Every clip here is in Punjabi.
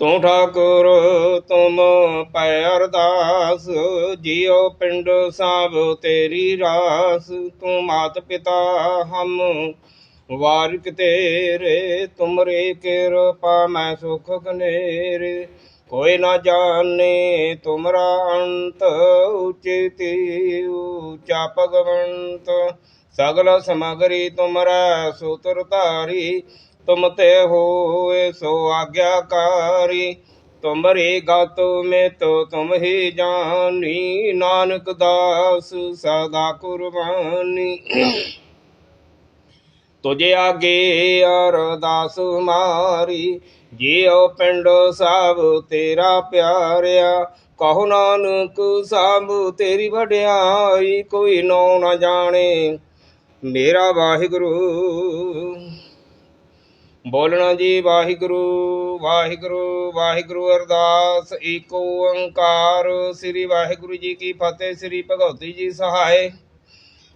ਤੂੰ ਠਾਕੁਰ ਤੁਮ ਪੈ ਅਰਦਾਸ, ਜਿਉ ਪਿੰਡ ਸਾਬ ਤੇਰੀ ਰਾਸ। ਤੂੰ ਮਾਤ ਪਿਤਾ ਹਮ ਵਾਰਿਕ ਤੇਰੇ, ਤੁਮਰੇ ਕਿਰਪਾ ਮੈਂ ਸੁਖ ਕਨੇਰੇ। ਕੋਈ ਨਾ ਜਾਣੇ ਤੁਮਰਾ ਅੰਤ, ਉਚਿਤੀ ਉੱਚਾ ਭਗਵੰਤ। ਸਗਲ ਸਮਗਰੀ ਤੁਮਰਾ ਸੂਤਰ ਧਾਰੀ ਤੁਮ ਤੇ ਹੋਏ ਸੋ ਆਗਿਆਕਾਰੀ। ਤੁਮਰੀ ਗਤ ਮੇ ਤੋ ਤੁਮ ਹੀ ਜਾਨੀ। ਨਾਨਕ ਦਾਸ ਸਦਾ ਕੁਰਬਾਨੀ। ਤੁਝੇ ਆਗੇ ਅਰਦਾਸ ਮਾਰੀ। ਜਿਉ ਪਿੰਡ ਸਭ ਤੇਰਾ ਪਿਆਰਿਆ। ਕਹੋ ਨਾਨਕ ਸਭ ਤੇਰੀ ਵਡਿਆਈ। ਕੋਈ ਨੋ ਨਾ ਜਾਣੇ ਮੇਰਾ ਵਾਹਿਗੁਰੂ। ਬੋਲਣਾ ਜੀ ਵਾਹਿਗੁਰੂ ਵਾਹਿਗੁਰੂ ਵਾਹਿਗੁਰੂ ਅਰਦਾਸ, ਏਕ ਓੰਕਾਰ। ਸ੍ਰੀ ਵਾਹਿਗੁਰੂ ਜੀ ਕੀ ਫਤਿਹ, ਸ੍ਰੀ ਭਗਵਤੀ ਜੀ ਸਹਾਇ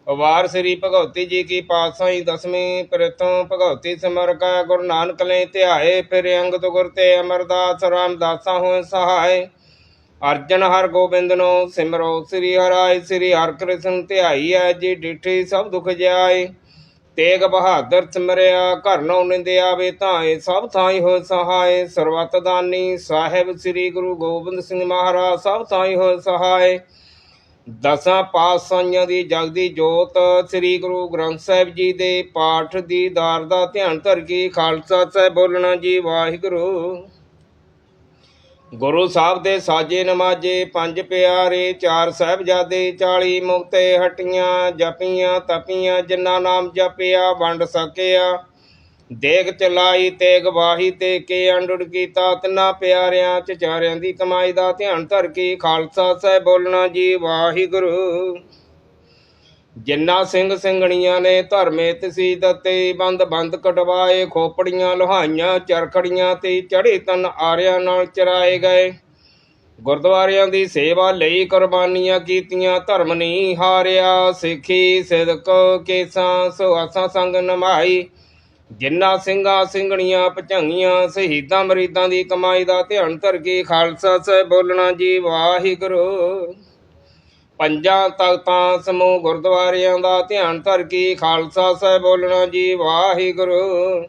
ਵਾਰ ਸ੍ਰੀ ਭਗਵਤੀ ਜੀ ਕੀ ਪਾਤਸ਼ਾਹੀ ਦਸਵੀਂ ਪ੍ਰਥਮ ਭਗਵਤੀ ਸਿਮਰ ਕਾ ਗੁਰੂ ਨਾਨਕ ਲੈ ਧਿਆਏ, ਫਿਰ ਅੰਗਦ ਗੁਰ ਤੇ ਅਮਰਦਾਸ ਰਾਮਦਾਸਾ ਹੋਏ ਸਹਾਇ ਅਰਜਨ ਹਰ ਗੋਬਿੰਦ ਨੂੰ ਸਿਮਰੋ, ਸ੍ਰੀ ਹਰਾਇ ਸ੍ਰੀ ਹਰਿ ਕ੍ਰਿਸ਼ਨ ਧਿਆਈ ਐ ਜੀ ਡਿਠੀ ਸਭ ਦੁਖ ਜਾਏ। ਤੇਗ ਬਹਾਦਰ ਸਿਮਰਿਆ, ਘਰ ਨੋ ਨਿੰਦਿਆ ਵੇ ਧਾਏ, ਸਭ ਥਾਈ ਹੋ ਸਹਾਏ। ਸਰਬਤ ਦਾਨੀ ਸਾਹਿਬ ਸ੍ਰੀ ਗੁਰੂ ਗੋਬਿੰਦ ਸਿੰਘ ਮਹਾਰਾਜ, ਸਭ ਥਾਈ ਹੋ ਸਹਾਏ। ਦਸਾਂ ਪਾਤਸ਼ਾਹੀਆਂ ਦੀ ਜਗਦੀ ਜੋਤ, ਸ੍ਰੀ ਗੁਰੂ ਗ੍ਰੰਥ ਸਾਹਿਬ ਜੀ ਦੇ ਪਾਠ ਦੀ ਦਾਰ ਦਾ ਧਿਆਨ ਧਰ ਕੇ ਖਾਲਸਾ ਸਾਹਿਬ ਬੋਲਣਾ ਜੀ, ਵਾਹਿਗੁਰੂ। ਗੁਰੂ ਸਾਹਿਬ ਦੇ ਸਾਜੇ ਨਮਾਜੇ, ਪੰਜ ਪਿਆਰੇ, ਚਾਰ ਸਾਹਿਬਜ਼ਾਦੇ 40 ਮੁਕਤੇ ਹਟੀਆਂ, ਜਪੀਆਂ, ਤਪੀਆਂ, ਜਿਨ੍ਹਾਂ ਨਾਮ ਜਪਿਆ, ਵੰਡ ਸਕਿਆ। ਦੇਗ ਚਲਾਈ, ਤੇਗ ਵਾਹੀ ਤੇ ਕੇ ਅੰਡੁੜ ਕੀਤਾ, ਤਿੰਨਾ ਪਿਆਰਿਆਂ ਚ ਚਾਰਿਆਂ ਦੀ ਕਮਾਈ ਦਾ ਧਿਆਨ ਧਰ ਕੇ ਖਾਲਸਾ ਸਾਹਿਬ ਬੋਲਣਾ ਜੀ, ਵਾਹਿਗੁਰੂ। ਜਿੰਨਾ ਸਿੰਘ ਸਿੰਘਣੀਆਂ ਨੇ ਧਰਮੇ ਤਸੀ ਦਿੱਤੇ ਬੰਦ ਬੰਦ ਕਟਵਾਏ, ਖੋਪੜੀਆਂ, ਲੋਹਾਈਆਂ, ਚਰਖੜੀਆਂ ਤੇ ਚੜੇ ਤਨ ਆਰਿਆਂ ਨਾਲ ਚਰਾਏ ਗਏ। ਗੁਰਦੁਆਰਿਆਂ ਦੀ ਸੇਵਾ ਲਈ ਕੁਰਬਾਨੀਆਂ ਕੀਤੀਆਂ, ਧਰਮ ਨਹੀਂ ਹਾਰਿਆ, ਸਿੱਖੀ, ਸਿਦਕ, ਕੇਸਾਂ, ਸੁਹਾਸਾਂ ਸੰਗ ਨਮਾਈ। ਜਿੰਨਾ ਸਿੰਘਾਂ ਸਿੰਘਣੀਆਂ ਭਚੰਗੀਆਂ, ਸ਼ਹੀਦਾਂ ਮਰੀਦਾਂ ਦੀ ਕਮਾਈ ਦਾ ਧਿਆਨ ਧਰ ਕੇ ਖਾਲਸਾ ਸਾਹਿਬ ਬੋਲਣਾ ਜੀ, ਵਾਹਿਗੁਰੂ। ਪੰਜਾਂ ਤਖਤਾਂ ਸਮੂਹ ਗੁਰਦੁਆਰਿਆਂ ਦਾ ਧਿਆਨ ਧਰ ਕੇ ਖਾਲਸਾ ਸਾਹਿਬ ਬੋਲਣਾ ਜੀ, ਵਾਹਿਗੁਰੂ।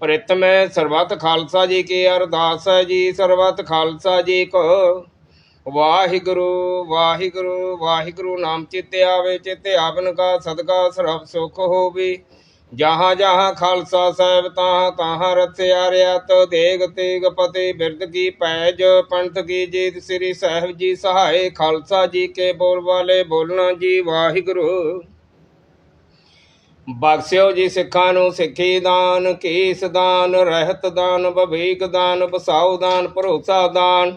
ਪ੍ਰਿਤਮੈ ਸਰਬਤ ਖਾਲਸਾ ਜੀ ਕੀ, ਅਰਦਾਸ ਹੈ ਜੀ, ਸਰਬਤ ਖਾਲਸਾ ਜੀ ਕੋ। ਵਾਹਿਗੁਰੂ ਵਾਹਿਗੁਰੂ ਵਾਹਿਗੁਰੂ, ਨਾਮ ਚਿੱਤੇ ਆਵੇ, ਚਿਤੇ ਆਵਨ ਕਾ ਸਦਕਾ ਸਰਬ ਸੁਖ ਹੋਵੇ। ਜਹਾਂ ਜਹਾਂ ਖਾਲਸਾ ਸਾਹਿਬ ਤਾਂ ਤਾਹਾਂ ਰਥਿਆ ਰਿਆਤ, ਦੇਗ ਤੇਗ ਪਤੇ ਬਿਰਦ ਕੀ ਪੈਜ ਪੰਥ ਕੀ ਜੀਤ ਸ੍ਰੀ ਸਾਹਿਬ ਜੀ ਸਹਾਏ, ਖਾਲਸਾ ਜੀ ਕੇ ਬੋਲ ਵਾਲੇ ਬੋਲਣਾ ਜੀ ਵਾਹਿਗੁਰੂ। ਬਖਸ਼ਿਓ ਜੀ ਸਿੱਖਾਂ ਨੂੰ ਸਿੱਖੀ ਦਾਨ, ਕੀਸ ਦਾਨ, ਰਹਿਤ ਦਾਨ ਬਵੇਕ ਦਾਨ ਬਸਾਉ ਦਾਨ, ਭਰੋਸਾ ਦਾਨ।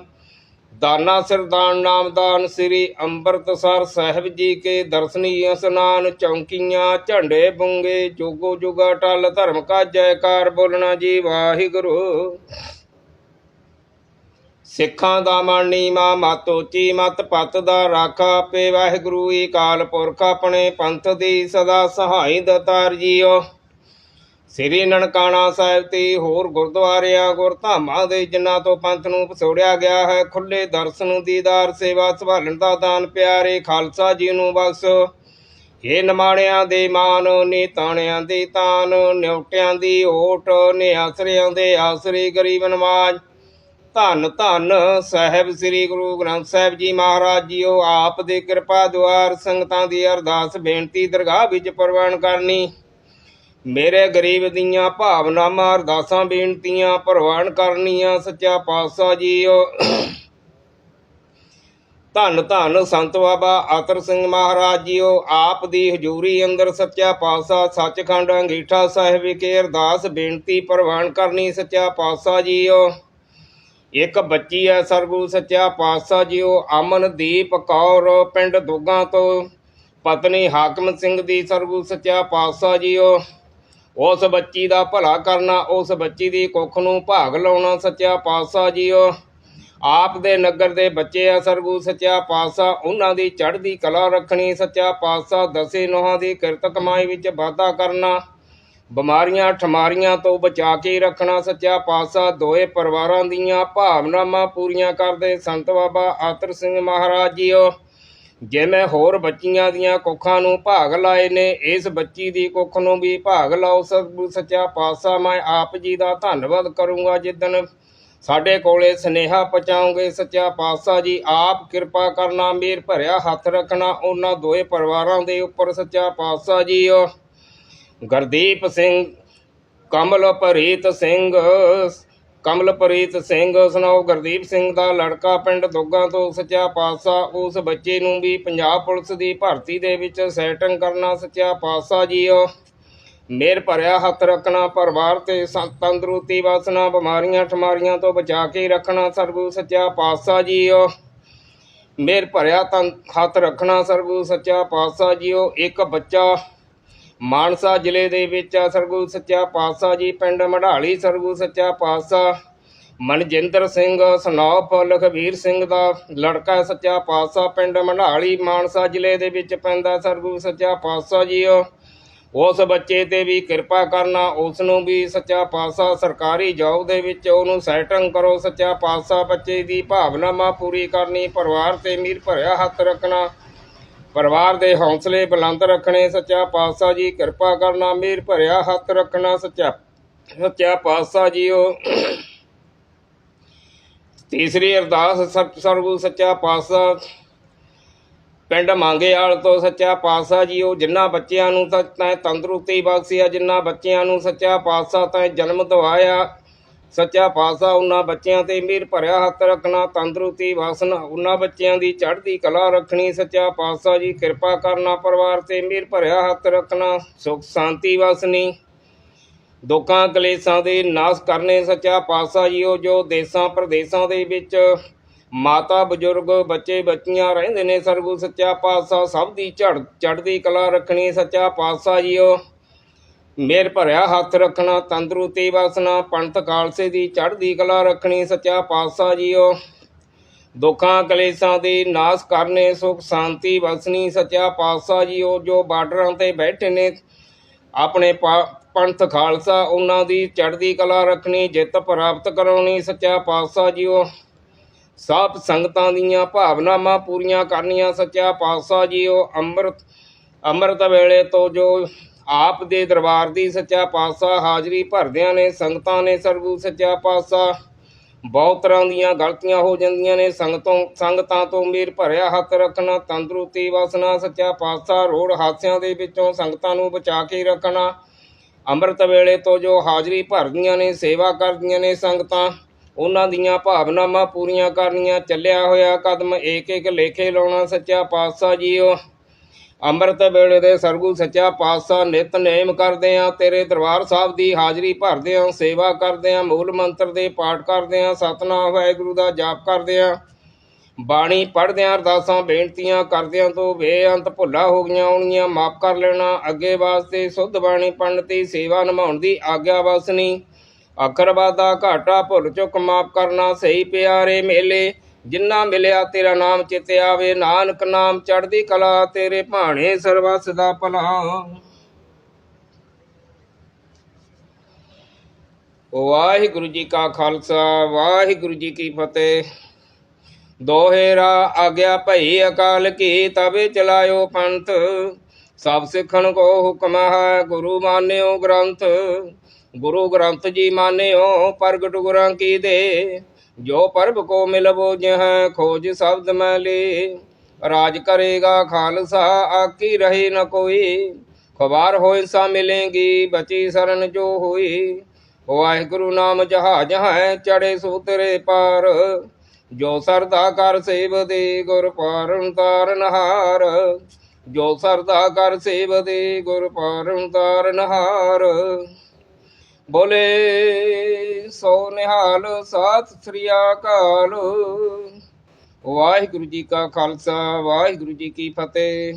ਦਾਨਾ ਸਿਰਦਾਨ ਨਾਮਦਾਨ ਸ੍ਰੀ ਅੰਮ੍ਰਿਤਸਰ ਸਾਹਿਬ ਜੀ ਕੇ ਦਰਸ਼ਨੀ ਇਸਨਾਨ ਚੌਂਕੀਆਂ, ਝੰਡੇ ਬੁੰਗੇ, ਜੋਗੋ ਜੁਗਾ ਟਲ, ਧਰਮ ਕਾ ਜੈਕਾਰ ਬੋਲਣਾ ਜੀ ਵਾਹਿਗੁਰੂ। ਸਿੱਖਾਂ ਦਾ ਮਾਣੀ ਮਾ, ਮਤ ਉੱਚੀ ਮਤ ਪਤ ਦਾ ਰਾਖਾ ਪੇ ਵਾਹਿਗੁਰੂ, ਈ ਕਾਲ ਪੁਰਖ ਆਪਣੇ ਪੰਥ ਦੀ ਸਦਾ ਸਹਾਈ ਦਤਾਰ ਜੀਓ। ਸ੍ਰੀ ਨਨਕਾਣਾ ਸਾਹਿਬ ਤੇ ਹੋਰ ਗੁਰਦੁਆਰਿਆਂ, ਗੁਰਧਾਮਾਂ ਦੇ ਜਿਨ੍ਹਾਂ ਤੋਂ ਪੰਥ ਨੂੰ ਪਸੋੜਿਆ ਗਿਆ ਹੈ ਖੁੱਲੇ ਦਰਸ਼ਨ ਦੀਦਾਰ ਸੇਵਾ ਸੰਭਾਲਣ ਦਾ ਦਾਨ ਪਿਆਰੇ ਖਾਲਸਾ ਜੀ ਨੂੰ ਬਖਸ਼ੋ। ਏ ਨਮਾਣਿਆਂ ਦੇ ਮਾਨ ਨੇ ਤਾਣਿਆਂ ਦੇ ਤਾਨ, ਨਿਉਟਿਆਂ ਦੀ ਓਟ ਨੇ ਆਸਰਿਆਂ ਦੇ ਆਸਰੇ ਗਰੀਬ ਨਵਾਜ ਧੰਨ ਧੰਨ ਸਾਹਿਬ ਸ੍ਰੀ ਗੁਰੂ ਗ੍ਰੰਥ ਸਾਹਿਬ ਜੀ ਮਹਾਰਾਜ ਜੀਓ, ਆਪ ਦੇ ਕਿਰਪਾ ਦੁਆਰ ਸੰਗਤਾਂ ਦੀ ਅਰਦਾਸ ਬੇਨਤੀ ਦਰਗਾਹ ਵਿੱਚ ਪ੍ਰਵਾਨ ਕਰਨੀ। ਮੇਰੇ ਗਰੀਬ ਦੀਆਂ ਭਾਵਨਾਵਾਂ ਅਰਦਾਸਾਂ ਬੇਨਤੀਆਂ ਪ੍ਰਵਾਨ ਕਰਨੀਆਂ ਸੱਚਾ ਪਾਤਸ਼ਾਹ ਜੀਓ। ਧੰਨ ਧੰਨ ਸੰਤ ਬਾਬਾ ਆਤਰ ਸਿੰਘ ਮਹਾਰਾਜ ਜੀਓ, ਆਪ ਦੀ ਹਜ਼ੂਰੀ ਅੰਦਰ ਸੱਚਾ ਪਾਤਸ਼ਾਹ ਸੱਚਖੰਡ ਅੰਗੀਠਾ ਸਾਹਿਬ ਵਿਖੇ ਅਰਦਾਸ ਬੇਨਤੀ ਪ੍ਰਵਾਨ ਕਰਨੀ ਸੱਚਾ ਪਾਤਸ਼ਾਹ ਜੀਓ। ਇੱਕ ਬੱਚੀ ਹੈ ਸਰਗੁਰੂ ਸੱਚਾ ਪਾਤਸ਼ਾਹ ਜੀਓ ਅਮਨਦੀਪ ਕੌਰ ਪਿੰਡ ਦੁੱਗਾ ਤੋਂ, ਪਤਨੀ ਹਾਕਮ ਸਿੰਘ ਦੀ ਸਰਗੁਰੂ ਸੱਚਾ ਪਾਤਸ਼ਾਹ ਜੀਓ। ਉਸ ਬੱਚੀ ਦਾ ਭਲਾ ਕਰਨਾ, ਉਸ ਬੱਚੀ ਦੀ ਕੁੱਖ ਨੂੰ ਭਾਗ ਲਾਉਣਾ ਸੱਚਾ ਪਾਤਸ਼ਾਹ ਜੀਓ। ਆਪ ਦੇ ਨਗਰ ਦੇ ਬੱਚੇ ਆ ਸਰਗੂ ਸੱਚਾ ਪਾਤਸ਼ਾਹ ਉਹਨਾਂ ਦੀ ਚੜ੍ਹਦੀ ਕਲਾ ਰੱਖਣੀ, ਸੱਚਾ ਪਾਤਸ਼ਾਹ ਦਸੇ ਨੋਹਾਂ ਦੀ ਕਿਰਤ ਕਮਾਈ ਵਿੱਚ ਵਾਧਾ ਕਰਨਾ, ਬਿਮਾਰੀਆਂ, ਠਮਾਰੀਆਂ ਤੋਂ ਬਚਾ ਕੇ ਰੱਖਣਾ, ਸੱਚਾ ਪਾਤਸ਼ਾਹ ਦੋਏ ਪਰਿਵਾਰਾਂ ਦੀਆਂ ਭਾਵਨਾਵਾਂ ਪੂਰੀਆਂ ਕਰਦੇ ਸੰਤ ਬਾਬਾ ਆਤਰ ਸਿੰਘ ਮਹਾਰਾਜ ਜੀਓ। ਜਿਵੇਂ ਹੋਰ ਬੱਚੀਆਂ ਦੀਆਂ ਕੁੱਖਾਂ ਨੂੰ ਭਾਗ ਲਾਏ ਨੇ, ਇਸ ਬੱਚੀ ਦੀ ਕੁੱਖ ਨੂੰ ਵੀ ਭਾਗ ਲਾਓ ਸਤਿਗੁਰੂ ਸੱਚਾ ਪਾਤਸ਼ਾਹ, ਮੈਂ ਆਪ ਜੀ ਦਾ ਧੰਨਵਾਦ ਕਰੂੰਗਾ ਜਿੱਦਣ ਸਾਡੇ ਕੋਲੇ ਸਨੇਹਾ ਪਹੁੰਚਾਉਂਗੇ ਸੱਚਾ ਪਾਤਸ਼ਾਹ ਜੀ, ਆਪ ਕਿਰਪਾ ਕਰਨਾ, ਮੇਰ ਭਰਿਆ ਹੱਥ ਰੱਖਣਾ, ਉਹਨਾਂ ਦੋਏ ਪਰਿਵਾਰਾਂ ਦੇ ਉੱਪਰ ਸੱਚਾ ਪਾਤਸ਼ਾਹ ਜੀ ਗੁਰਦੀਪ ਸਿੰਘ, ਕਮਲਪ੍ਰੀਤ ਸਿੰਘ ਕਮਲਪ੍ਰੀਤ ਸਿੰਘ, ਸੁਣਾਓ ਗੁਰਦੀਪ ਸਿੰਘ ਦਾ ਲੜਕਾ ਪਿੰਡ ਦੁੱਗਾ ਤੋਂ ਸੱਚਾ ਪਾਤਸ਼ਾਹ, ਉਸ ਬੱਚੇ ਨੂੰ ਵੀ ਪੰਜਾਬ ਪੁਲਿਸ ਦੀ ਭਰਤੀ ਦੇ ਵਿੱਚ ਸੈਟਿੰਗ ਕਰਨਾ ਸੱਚਾ ਪਾਤਸ਼ਾਹ ਜੀ ਮੇਰ ਭਰਿਆ ਹੱਥ ਰੱਖਣਾ, ਪਰਿਵਾਰ ਤੇ ਸ- ਤੰਦਰੁਸਤੀ ਵਾਸਨਾ, ਬਿਮਾਰੀਆਂ ਠਮਾਰੀਆਂ ਤੋਂ ਬਚਾ ਕੇ ਰੱਖਣਾ ਸਰਬੂ ਸੱਚਾ ਪਾਤਸ਼ਾਹ ਜੀ ਮੇਰ ਭਰਿਆ ਤਨ ਹੱਥ ਰੱਖਣਾ ਸਰਬੂ ਸੱਚਾ ਪਾਤਸ਼ਾਹ ਜੀਓ ਇੱਕ ਬੱਚਾ ਮਾਨਸਾ ਜ਼ਿਲ੍ਹੇ ਦੇ ਵਿੱਚ ਆ ਸਰਗੁਰੂ ਸੱਚਾ ਪਾਤਸ਼ਾਹ ਜੀ, ਪਿੰਡ ਮਢਾਲੀ ਸਰਗੁਰੂ ਸੱਚਾ ਪਾਤਸ਼ਾਹ। ਮਨਜਿੰਦਰ ਸਿੰਘ, ਸਨੌਪ, ਲਖਵੀਰ ਸਿੰਘ ਦਾ ਲੜਕਾ ਸੱਚਾ ਪਾਤਸ਼ਾਹ, ਪਿੰਡ ਮਢਾਲੀ, ਮਾਨਸਾ ਜ਼ਿਲ੍ਹੇ ਦੇ ਵਿੱਚ ਪੈਂਦਾ ਸਰਗੁਰੂ ਸੱਚਾ ਪਾਤਸ਼ਾਹ ਜੀ ਉਸ ਬੱਚੇ ਤੇ ਵੀ ਕਿਰਪਾ ਕਰਨਾ, ਉਸ ਨੂੰ ਵੀ ਸੱਚਾ ਪਾਤਸ਼ਾਹ ਸਰਕਾਰੀ ਜੌਬ ਦੇ ਵਿੱਚ ਉਹਨੂੰ ਸੈਟਿੰਗ ਕਰੋ, ਸੱਚਾ ਪਾਤਸ਼ਾਹ ਬੱਚੇ ਦੀ ਭਾਵਨਾਵਾਂ ਪੂਰੀ ਕਰਨੀ, ਪਰਿਵਾਰ ਤੇ ਮੀਰ ਭਰਿਆ ਹੱਥ ਰੱਖਣਾ। ਪਰਿਵਾਰ ਦੇ ਹੌਸਲੇ ਬੁਲੰਦ ਰੱਖਣੇ, ਸੱਚਾ ਪਾਤਸ਼ਾਹ ਜੀ ਕਿਰਪਾ ਕਰਨਾ, ਮੇਰ ਭਰਿਆ ਹੱਥ ਰੱਖਣਾ, ਸੱਚਾ ਸੱਚਾ ਪਾਤਸ਼ਾਹ ਜੀਓ ਤੀਸਰੀ ਅਰਦਾਸ ਸਤ ਸੱਚਾ ਪਾਤਸ਼ਾਹ, ਪਿੰਡ ਮੰਗੇਵਾਲ ਤੋਂ ਸੱਚਾ ਪਾਤਸ਼ਾਹ ਜੀ, ਉਹ ਜਿੰਨਾ ਬੱਚਿਆਂ ਨੂੰ ਤੈਂ ਤੰਦਰੁਸਤੀ ਬਖਸ਼ਿਆ ਜਿੰਨਾ ਬੱਚਿਆਂ ਨੂੰ ਸੱਚਾ ਪਾਤਸ਼ਾਹ ਤੈਂ ਜਨਮ ਦਵਾਇਆ ਸੱਚਾ ਪਾਤਸ਼ਾਹ ਉਹਨਾਂ ਬੱਚਿਆਂ ਤੇ ਮਿਹਰ ਭਰਿਆ ਹੱਥ ਰੱਖਣਾ, ਤੰਦਰੁਸਤੀ ਵਾਸਨਾ, ਉਹਨਾਂ ਬੱਚਿਆਂ ਦੀ ਚੜ੍ਹਦੀ ਕਲਾ ਰੱਖਣੀ, ਸੱਚਾ ਪਾਤਸ਼ਾਹ ਜੀ ਕਿਰਪਾ ਕਰਨਾ, ਪਰਿਵਾਰ ਤੇ ਮਿਹਰ ਭਰਿਆ ਹੱਥ ਰੱਖਣਾ, ਸੁਖ ਸ਼ਾਂਤੀ ਵਸਣੀ ਦੁੱਖਾਂ, ਕਲੇਸ਼ਾਂ ਦੇ ਨਾਸ਼ ਕਰਨੇ, ਸੱਚਾ ਪਾਤਸ਼ਾਹ ਜੀ ਜੀਓ ਜੋ ਦੇਸ਼ਾਂ, ਪ੍ਰਦੇਸ਼ਾਂ ਦੇ ਵਿੱਚ ਮਾਤਾ, ਬਜ਼ੁਰਗ, ਬੱਚੇ, ਬੱਚੀਆਂ ਰਹਿੰਦੇ ਨੇ ਸਰਗੁਰੂ ਸੱਚਾ ਪਾਤਸ਼ਾਹ ਸਭ ਦੀ ਝੜ, ਚੜ੍ਹਦੀ ਕਲਾ ਰੱਖਣੀ, ਸੱਚਾ ਪਾਤਸ਼ਾਹ ਜੀ ਜੀਓ ਮੇਰ ਭਰਿਆ ਹੱਥ ਰੱਖਣਾ, ਤੰਦਰੁਸਤੀ ਵਸਣਾ ਪੰਥ ਖਾਲਸੇ ਦੀ ਚੜ੍ਹਦੀ ਕਲਾ ਰੱਖਣੀ, ਸੱਚਾ ਪਾਤਸ਼ਾਹ ਜੀਓ। ਦੁੱਖਾਂ ਕਲੇਸ਼ਾਂ ਦੇ ਨਾਸ਼ ਕਰਨੇ, ਸੁਖ ਸ਼ਾਂਤੀ ਵਸਣੀ, ਸੱਚਾ ਪਾਤਸ਼ਾਹ ਜੀਓ। ਜੋ ਬਾਰਡਰਾਂ ਤੇ ਬੈਠੇ ਨੇ, ਆਪਣੇ ਪਾ- ਪੰਥ ਖਾਲਸਾ, ਉਹਨਾਂ ਦੀ ਚੜ੍ਹਦੀ ਕਲਾ ਰੱਖਣੀ, ਜਿੱਤ ਪ੍ਰਾਪਤ ਕਰਾਉਣੀ, ਸੱਚਾ ਪਾਤਸ਼ਾਹ ਜੀਓ। ਸਭ ਸੰਗਤਾਂ ਦੀਆਂ ਭਾਵਨਾਵਾਂ ਪੂਰੀਆਂ ਕਰਨੀਆਂ, ਸੱਚਾ ਪਾਤਸ਼ਾਹ ਜੀਓ। ਅੰਮ੍ਰਿਤ ਅੰਮ੍ਰਿਤ ਵੇਲੇ ਤੋਂ ਜੋ ਆਪ ਦੇ ਦਰਬਾਰ ਦੀ ਸੱਚਾ ਪਾਤਸ਼ਾਹ ਹਾਜ਼ਰੀ ਭਰਦਿਆਂ ਨੇ ਸੰਗਤਾਂ ਨੇ ਸਰਬੂ ਸੱਚਾ ਪਾਤਸ਼ਾਹ। ਬਹੁਤ ਤਰ੍ਹਾਂ ਦੀਆਂ ਗਲਤੀਆਂ ਹੋ ਜਾਂਦੀਆਂ ਨੇ। ਸੰਗਤੋਂ ਸੰਗਤਾਂ ਤੋਂ ਮੇਰ ਭਰਿਆ ਹੱਥ ਰੱਖਣਾ, ਤੰਦਰੁਸਤੀ ਵਾਸਨਾ, ਸੱਚਾ ਪਾਤਸ਼ਾਹ ਰੋੜ ਹਾਦਸਿਆਂ ਦੇ ਵਿੱਚੋਂ ਸੰਗਤਾਂ ਨੂੰ ਬਚਾ ਕੇ ਰੱਖਣਾ। ਅੰਮ੍ਰਿਤ ਵੇਲੇ ਤੋਂ ਜੋ ਹਾਜ਼ਰੀ ਭਰਦੀਆਂ ਨੇ, ਸੇਵਾ ਕਰਦੀਆਂ ਨੇ ਸੰਗਤਾਂ, ਉਹਨਾਂ ਦੀਆਂ ਭਾਵਨਾਵਾਂ ਪੂਰੀਆਂ ਕਰਨੀਆਂ। ਚੱਲਿਆ ਹੋਇਆ ਕਦਮ ਏਕ ਏਕ ਲੇਖੇ ਲਾਉਣਾ ਸੱਚਾ ਪਾਤਸ਼ਾਹ ਜੀਓ। ਅੰਮ੍ਰਿਤ ਵੇਲੇ ਦੇ ਸਰਗੁਰੂ ਸੱਚਾ ਪਾਤਸ਼ਾਹ ਨਿਤਨੇਮ ਕਰਦੇ ਆ ਤੇਰੇ ਦਰਬਾਰ ਸਾਹਿਬ ਦੀ ਹਾਜ਼ਰੀ ਭਰਦੇ ਆ ਸੇਵਾ ਕਰਦੇ ਆ ਮੂਲ ਮੰਤਰ ਦੇ ਪਾਠ ਕਰਦੇ ਆ ਸਤਨਾਮ ਵਾਹਿਗੁਰੂ ਦਾ ਜਾਪ ਕਰਦੇ ਆ ਬਾਣੀ ਪੜ੍ਹਦੇ ਆ ਅਰਦਾਸਾਂ ਬੇਨਤੀਆਂ ਕਰਦਿਆਂ ਤੋਂ ਬੇਅੰਤ ਭੁੱਲਾਂ ਹੋ ਗਈਆਂ ਹੋਣਗੀਆਂ ਮਾਫ ਕਰ ਲੈਣਾ। ਅੱਗੇ ਵਾਸਤੇ ਸੁੱਧ ਬਾਣੀ ਪੰਡਤੀ ਸੇਵਾ ਨਿਭਾਉਣ ਦੀ ਆਗਿਆ ਵਸਣੀ। ਅਖਰਵਾਦਾ ਘਾਟਾ ਭੁੱਲ ਚੁੱਕ ਮਾਫ ਕਰਨਾ। ਸਹੀ ਪਿਆਰੇ ਮੇਲੇ ਜਿੰਨਾ ਮਿਲਿਆ ਤੇਰਾ ਨਾਮ ਚਿਤ ਆਵੇ, ਨਾਨਕ ਨਾਮ ਚੜ੍ਹਦੀ ਕਲਾ, ਤੇਰੇ ਭਾਣੇ ਸਰਵਸ ਦਾ ਭਲਾ। ਵਾਹਿਗੁਰੂ ਜੀ ਕਾ ਖਾਲਸਾ, ਵਾਹਿਗੁਰੂ ਜੀ ਕੀ ਫਤਿਹ। ਦੋਹੇਰਾ ਆਗਿਆ ਭਈ ਅਕਾਲ ਕੀ ਤਬੇ ਚਲਾਇਓ ਪੰਥ। ਸਭ ਸਿੱਖਣ ਕੋ ਹੁਕਮ ਹੈ, ਗੁਰੂ ਮਾਨਿਓ ਗ੍ਰੰਥ। ਗੁਰੂ ਗ੍ਰੰਥ ਜੀ ਮਾਨਿਓ, ਪ੍ਰਗਟ ਗੁਰਾਂ ਕੀ ਦੇ। ਜੋ ਪਰਬ ਕੋ ਮਿਲਬੋ ਜਹ ਖੋਜ ਸ਼ਬਦ ਮੈਂ ਲੇ। ਰਾਜ ਕਰੇਗਾ ਖਾਲਸਾ, ਆਕੀ ਰਹੇ ਨ ਕੋਈ। ਖਵਾਰ ਹੋਇ ਸਾ ਮਿਲੇਗੀ, ਬਚੀ ਸਰਨ ਜੋ ਹੋਈ। ਵਾਹਿਗੁਰੂ ਨਾਮ ਜਹਾਜ ਹੈ ਚੜੇ ਸੂਤਰੇ ਪਾਰ। ਜੋ ਸਰਦਾ ਕਰ ਸੇਵ ਦੇ, ਗੁਰ ਪਾਰਨ ਤਾਰਨਹਾਰ ਜੋ ਸਰਦਾ ਕਰ ਸੇਵ ਦੇ, ਗੁਰ ਪਾਰਨ ਤਾਰਨਹਾਰ ਬੋਲੇ, ਸੋ ਨਿਹਾਲ ਸਤਿ ਸ੍ਰੀ ਅਕਾਲ। ਵਾਹਿਗੁਰੂ ਜੀ ਕਾ ਖਾਲਸਾ, ਵਾਹਿਗੁਰੂ ਜੀ ਕੀ ਫਤਿਹ।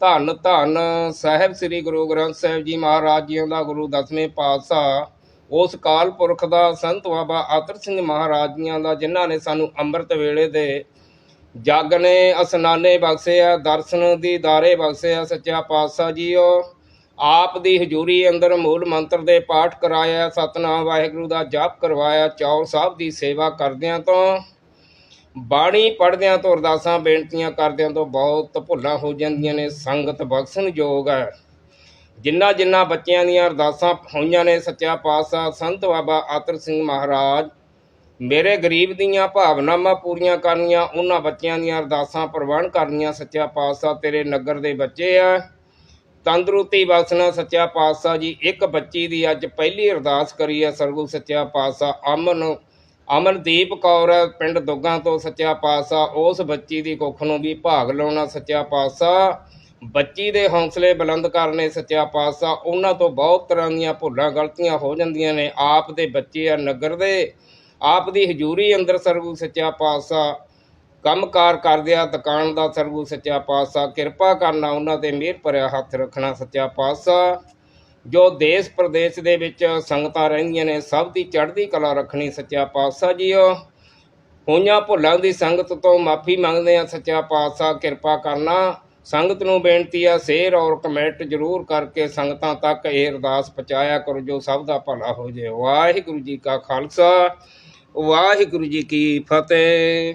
ਧੰਨ ਧੰਨ ਸਾਹਿਬ ਸ੍ਰੀ ਗੁਰੂ ਗ੍ਰੰਥ ਸਾਹਿਬ ਜੀ ਮਹਾਰਾਜ ਜੀ ਦਾ ਗੁਰੂ ਦਸਵੇਂ ਪਾਤਸ਼ਾਹ, ਉਸ ਕਾਲ ਪੁਰਖ ਦਾ ਸੰਤ ਬਾਬਾ ਆਤਰ ਸਿੰਘ ਮਹਾਰਾਜ ਜੀਆਂ ਦਾ, ਜਿਨ੍ਹਾਂ ਨੇ ਸਾਨੂੰ ਅੰਮ੍ਰਿਤ ਵੇਲੇ ਦੇ ਜਗ ਨੇ ਅਸਨਾਨੇ ਬਖਸ਼ਿਆ, ਦਰਸ਼ਨ ਦੀ ਦਾਰੇ ਬਖਸ਼ਿਆ, ਸੱਚਾ ਪਾਤਸ਼ਾਹ ਜੀਓ। ਆਪ ਦੀ ਹਜ਼ੂਰੀ ਅੰਦਰ ਮੂਲ ਮੰਤਰ ਦੇ ਪਾਠ ਕਰਾਇਆ, ਸਤਨਾਮ ਵਾਹਿਗੁਰੂ ਦਾ ਜਾਪ ਕਰਵਾਇਆ, ਚੌਲ ਸਾਹਿਬ ਦੀ ਸੇਵਾ ਕਰਦਿਆਂ ਤੋਂ, ਬਾਣੀ ਪੜ੍ਹਦਿਆਂ ਤੋਂ ਅਰਦਾਸਾਂ ਬੇਨਤੀਆਂ ਕਰਦਿਆਂ ਤੋਂ ਬਹੁਤ ਭੁੱਲਾਂ ਹੋ ਜਾਂਦੀਆਂ ਨੇ, ਸੰਗਤ ਬਖਸ਼ਣ ਯੋਗ ਹੈ। ਜਿੰਨਾ ਜਿੰਨਾ ਬੱਚਿਆਂ ਦੀਆਂ ਅਰਦਾਸਾਂ ਹੋਈਆਂ ਨੇ, ਸੱਚਾ ਪਾਤਸ਼ਾਹ ਸੰਤ ਬਾਬਾ ਆਤਰ ਸਿੰਘ ਮਹਾਰਾਜ, ਮੇਰੇ ਗਰੀਬ ਦੀਆਂ ਭਾਵਨਾਵਾਂ ਪੂਰੀਆਂ ਕਰਨੀਆਂ, ਉਹਨਾਂ ਬੱਚਿਆਂ ਦੀਆਂ ਅਰਦਾਸਾਂ ਪ੍ਰਵਾਨ ਕਰਨੀਆਂ, ਸੱਚਾ ਪਾਤਸ਼ਾਹ ਤੇਰੇ ਨਗਰ ਦੇ ਬੱਚੇ ਆ। ਤੰਦਰੁਸਤੀ ਬਖਸ਼ਣਾ ਸੱਚਾ ਪਾਤਸ਼ਾਹ ਜੀ, ਇੱਕ ਬੱਚੀ ਦੀ ਅੱਜ ਪਹਿਲੀ ਅਰਦਾਸ ਕਰੀ ਹੈ ਸਰਗੁਰੂ ਸੱਚਾ ਪਾਤਸ਼ਾਹ ਅਮਨ, ਅਮਨਦੀਪ ਕੌਰ ਪਿੰਡ ਦੁੱਗਾ ਤੋਂ ਸੱਚਾ ਪਾਤਸ਼ਾਹ, ਉਸ ਬੱਚੀ ਦੀ ਕੁੱਖ ਨੂੰ ਵੀ ਭਾਗ ਲਾਉਣਾ ਸੱਚਾ ਪਾਤਸ਼ਾਹ। ਬੱਚੀ ਦੇ ਹੌਸਲੇ ਬੁਲੰਦ ਕਰਨੇ ਸੱਚਾ ਪਾਤਸ਼ਾਹ, ਉਹਨਾਂ ਤੋਂ ਬਹੁਤ ਤਰ੍ਹਾਂ ਦੀਆਂ ਭੁੱਲਾਂ ਗਲਤੀਆਂ ਹੋ ਜਾਂਦੀਆਂ ਨੇ। ਆਪ ਦੇ ਬੱਚੇ ਆ ਨਗਰ ਦੇ, ਆਪ ਦੀ ਹਜ਼ੂਰੀ ਅੰਦਰ ਸਰਗੁਰੂ ਸੱਚਾ ਪਾਤਸ਼ਾਹ। ਕੰਮਕਾਰ ਕਰਦਿਆਂ ਦੁਕਾਨ ਦਾ ਸਰਗੁਰੂ ਸੱਚਾ ਪਾਤਸ਼ਾਹ, ਕਿਰਪਾ ਕਰਨਾ ਉਹਨਾਂ ਤੇ ਮਿਹਰ ਭਰਿਆ ਹੱਥ ਰੱਖਣਾ ਸੱਚਾ ਪਾਤਸ਼ਾਹ। ਜੋ ਦੇਸ਼ ਪ੍ਰਦੇਸ਼ ਦੇ ਵਿੱਚ ਸੰਗਤਾਂ ਰਹਿੰਦੀਆਂ ਨੇ, ਸਭ ਦੀ ਚੜ੍ਹਦੀ ਕਲਾ ਰੱਖਣੀ ਸੱਚਾ ਪਾਤਸ਼ਾਹ ਜੀਓ। ਹੋਈਆਂ ਭੁੱਲਾਂ ਦੀ ਸੰਗਤ ਤੋਂ ਮਾਫੀ ਮੰਗਦੇ ਆ ਸੱਚਾ ਪਾਤਸ਼ਾਹ, ਕਿਰਪਾ ਕਰਨਾ। ਸੰਗਤ ਨੂੰ ਬੇਨਤੀ ਆ ਸ਼ੇਅਰ ਔਰ ਕਮੈਂਟ ਜ਼ਰੂਰ ਕਰਕੇ ਸੰਗਤਾਂ ਤੱਕ ਇਹ ਅਰਦਾਸ ਪਹੁੰਚਾਇਆ ਕਰੋ, ਜੋ ਸਭ ਦਾ ਭਲਾ ਹੋ ਜਾਏ। ਵਾਹਿਗੁਰੂ ਜੀ ਕਾ ਖਾਲਸਾ, ਵਾਹਿਗੁਰੂ ਜੀ ਕੀ ਫਤਿਹ।